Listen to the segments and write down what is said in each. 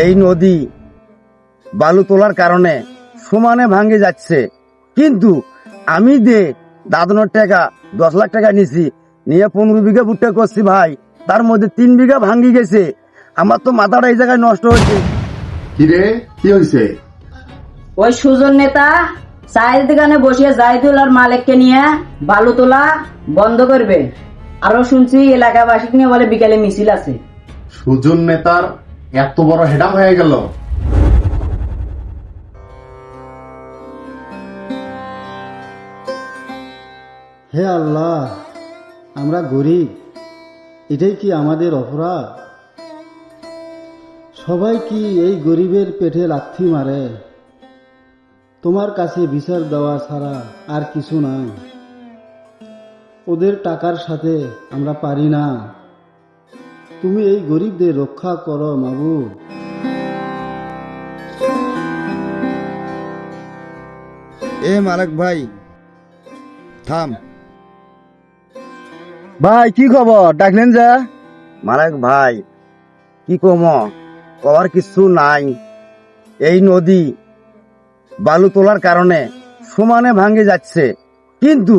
এই নদী বালু তোলার কারণে সমানে ভাঙ্গে যাচ্ছে। কিন্তু আমি দে দাদনের টাকা দশ লাখ টাকা নিছি নিয়ে পনেরো বিঘা ভুট্টা করছি ভাই তার মধ্যে তিন বিঘা ভাঙ্গি গেছে। আমার তো মাথাটা এই জায়গায় নষ্ট হয়েছে। কিরে কি হয়েছে? ওই সুজন নেতা চায়ের দোকানে বসিয়ে জাইদুল আর মালিককে নিয়ে বালু তোলা বন্ধ করবে। আরও শুনছি এলাকাবাসী নিয়ে বলে বিকালে মিছিল আছে। সুজন নেতার এত বড় হেডা হয়ে গেল। হে আল্লাহ, আমরা গরিব, এটাই কি আমাদের অপরাধ? সবাই কি এই গরিবের পেটে লাথি মারে? তোমার কাছে বিচার দেওয়া ছাড়া আর কিছু নাই। ওদের টাকার সাথে আমরা পারি না। তুমি এই গরিবদের রক্ষা করো মাবুদ। এ মালিক ভাই থাম। ভাই কি খবর? ডাকলেন যা। মালিক ভাই কি কম? কবার কিছু নাই। এই নদী বালু তোলার কারণে সমানে ভাঙে যাচ্ছে। কিন্তু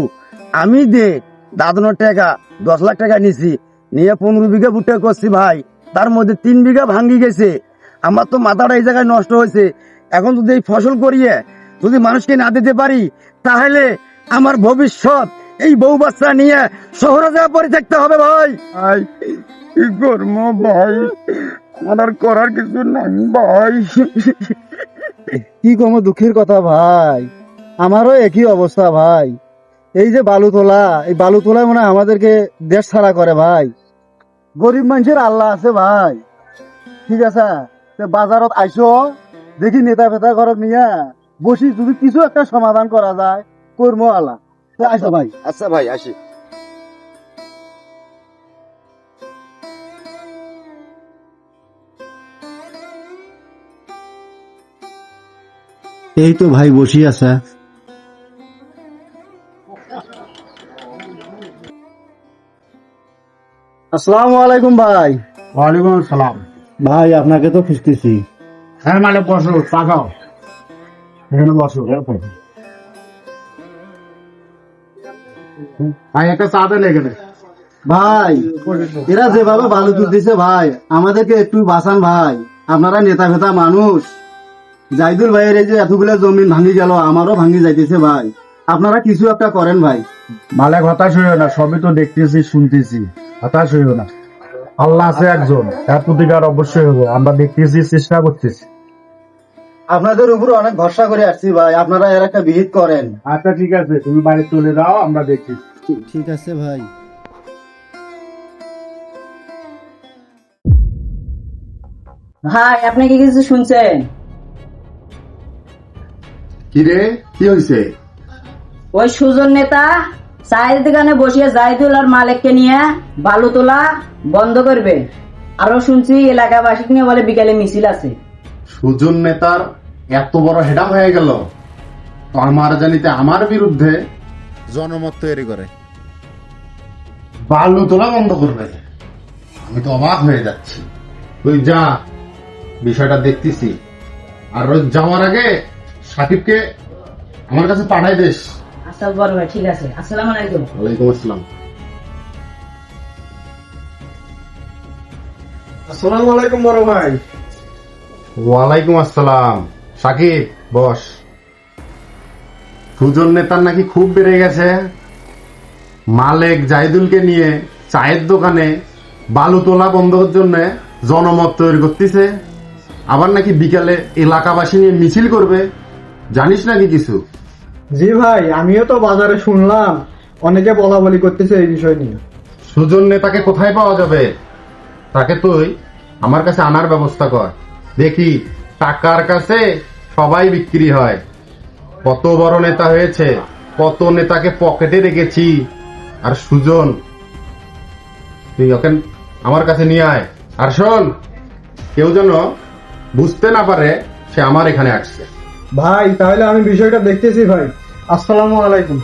আমি দে দাদনের টাকা দশ লাখ টাকা নিছি নিয়ে পনেরো বিঘা ভুট্টা করছি ভাই। তার মধ্যে তিন বিঘা ভাঙ্গি গেছে। আমার তো মাথাটা এই জায়গায় নষ্ট হয়েছে। এখন যদি এই ফসল করিয়ে যদি মানুষকে না দিতে পারি তাহলে আমার ভবিষ্যৎ এই বউ বাচ্চা নিয়ে শহরে যাওয়া পরে থাকতে হবে ভাই। ভাই কি করব ভাই? আমার করার কিছু নাই ভাই। কি কম দুঃখের কথা ভাই? আমারও একই অবস্থা ভাই। এই যে বালু তোলা এই বালু তোলা মানে আমাদেরকে দেশ ছাড়া করে ভাই। গরিব মানুষের আল্লাহ আছে ভাই। ঠিক আছে? তে বাজারত আইসো দেখি নেতা ফেতা ঘরক নিয়ে বসি যদি কিছু একটা সমাধান করা যায় কর্ম আল্লাহ তে আইসো ভাই। আচ্ছা ভাই আসি। এই তো ভাই বসি আছে। আসসালামু আলাইকুম ভাই। ওয়ালাইকুম সালাম ভাই আপনাকে তো খুঁজতেছি। হ্যাঁ মানে বসো পাকাও এখানে বসো ভাই একটা চা দেন এখানে। ভাই এরা যেভাবে বালু তুলতেছে ভাই আমাদেরকে একটু বাঁচান ভাই। আপনারা নেতা ফেতা মানুষ। জাইদুল ভাইয়ের এই যে এতগুলো জমিন ভাঙি গেল আমারও ভাঙি যাইতেছে ভাই। আপনারা কিছু একটা করেন ভাই। মালেক কথা হইও না সবই তো দেখতেছি শুনতেছি। হতাশ হইও না। আল্লাহ আছে একজন তার প্রতিকার অবশ্যই হব আমরা দেখতেছি চেষ্টা করতেছি। আপনাদের উপর অনেক ভরসা করে আসছি ভাই আপনারা এর একটা বিহিত করেন। আচ্ছা ঠিক আছে তুমি বাড়ি চলে যাও আমরা দেখছি। ঠিক আছে ভাই। ভাই আপনি কি কিছু শুনছেন? কিরে কি হয়েছে ওই সুজন নেতা? চায়ের দোকানে বসিয়ে আর মালিককে নিয়ে বালু তোলা বন্ধ করবে। আরও শুনছি এলাকাবাসী নিয়ে বলে বিকালে মিছিল আছে। সুজন নেতার এত বড় হয়ে গেল। আমার জানিতে আমার বিরুদ্ধে জনমত তৈরি করে। বালু তোলা বন্ধ করবে। আমি তো অবাক হয়ে যাচ্ছি। তুই যা, বিষয়টা দেখতেছি। আর রোজ যাওয়ার আগে সাকিবকে আমার কাছে পাঠাই দিস। আচ্ছা বড় ভাই ঠিক আছে। আসসালামু আলাইকুম। ওয়ালাইকুম আসসালাম। আসসালামু আলাইকুম বড় ভাই। ওয়ালাইকুম আসসালাম। সাকিব বস। সুজন নেতার নাকি খুব বেড়ে গেছে। মালেক জাহিদুলকে নিয়ে চায়ের দোকানে বালু তোলা বন্ধের জন্য জনমত তৈরি করতেছে। আবার নাকি বিকালে এলাকাবাসী নিয়ে মিছিল করবে। জানিস নাকি কিছু? জি ভাই আমিও তো বাজারে শুনলাম। অনেকে বলা বলি করতেছে এই বিষয় নিয়ে। সুজন নেতাকে কোথায় পাওয়া যাবে? তাকে তুই আমার কাছে আনার ব্যবস্থা কর। দেখি টাকার কাছে সবাই বিক্রি হয়। কত বড় নেতা হয়েছে কত নেতাকে পকেটে রেখেছি। আর সুজন তুই ওকে আমার কাছে নিয়ে আয়। আর শোন কেউ যেন বুঝতে না পারে সে আমার এখানে আসছে। ভাই তাহলে আমি বিষয়টা দেখতেছি ভাই। আসসালামু আলাইকুম।